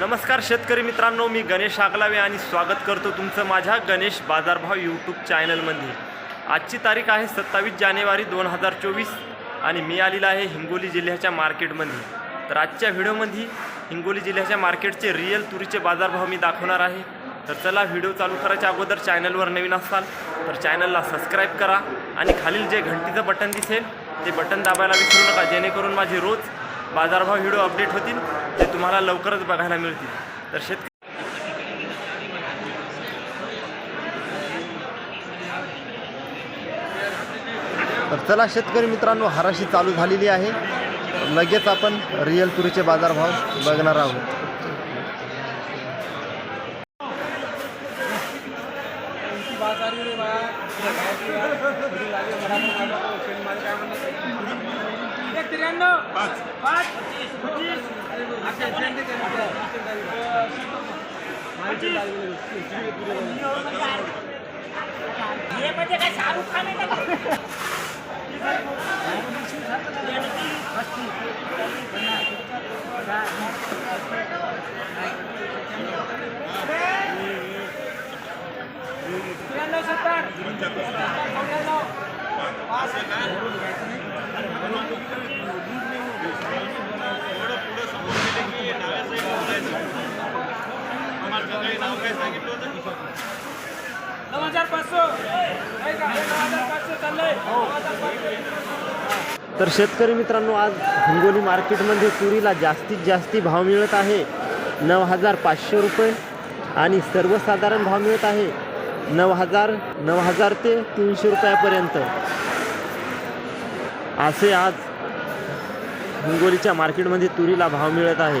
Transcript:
नमस्कार शेतकरी मित्रांनो मी गणेश आगलावे आणि स्वागत करतो तुमचं माझ्या गणेश बाजारभाव यूट्यूब चॅनलमध्ये आजची तारीख आहे सत्तावीस जानेवारी दोन हजार चोवीस आणि मी आलेला आहे हिंगोली जिल्ह्याच्या मार्केटमध्ये. तर आजच्या व्हिडिओमध्ये हिंगोली जिल्ह्याच्या मार्केटचे रिअल तुरीचे बाजारभाव मी दाखवणार आहे. तर चला व्हिडिओ चालू करायच्या अगोदर चॅनलवर नवीन असाल तर चॅनलला सबस्क्राईब करा आणि खालील जे घंटीचं बटन दिसेल ते बटन दाबायला विसरू नका जेणेकरून माझे रोज बाजारभाव व्हिडिओ अपडेट होतील ते तुम्हाला लवकरच बघायला मिळतील. तर शेतकरी तर चला शेतकरी मित्रांनो हराशी चालू झालेली आहे. लगेच आपण रिअल तुरीचे बाजारभाव बघणार आहोत. बाजार पाच पच्चीस हे म्हणजे काय शाहरुख खान आहे का त्र्याण्णव सत्तर नऊ हजार पाचशे तर शेतकरी मित्रांनो आज हिंगोली मार्केटमध्ये तुरीला जास्तीत जास्ती भाव मिळत आहे. नऊ हजार पाचशे रुपये आणि सर्वसाधारण भाव मिळत आहे नऊ हजार नऊ हजार ते तीनशे रुपयापर्यंत. असे आज हिंगोलीच्या मार्केटमध्ये तुरीला भाव मिळत आहे.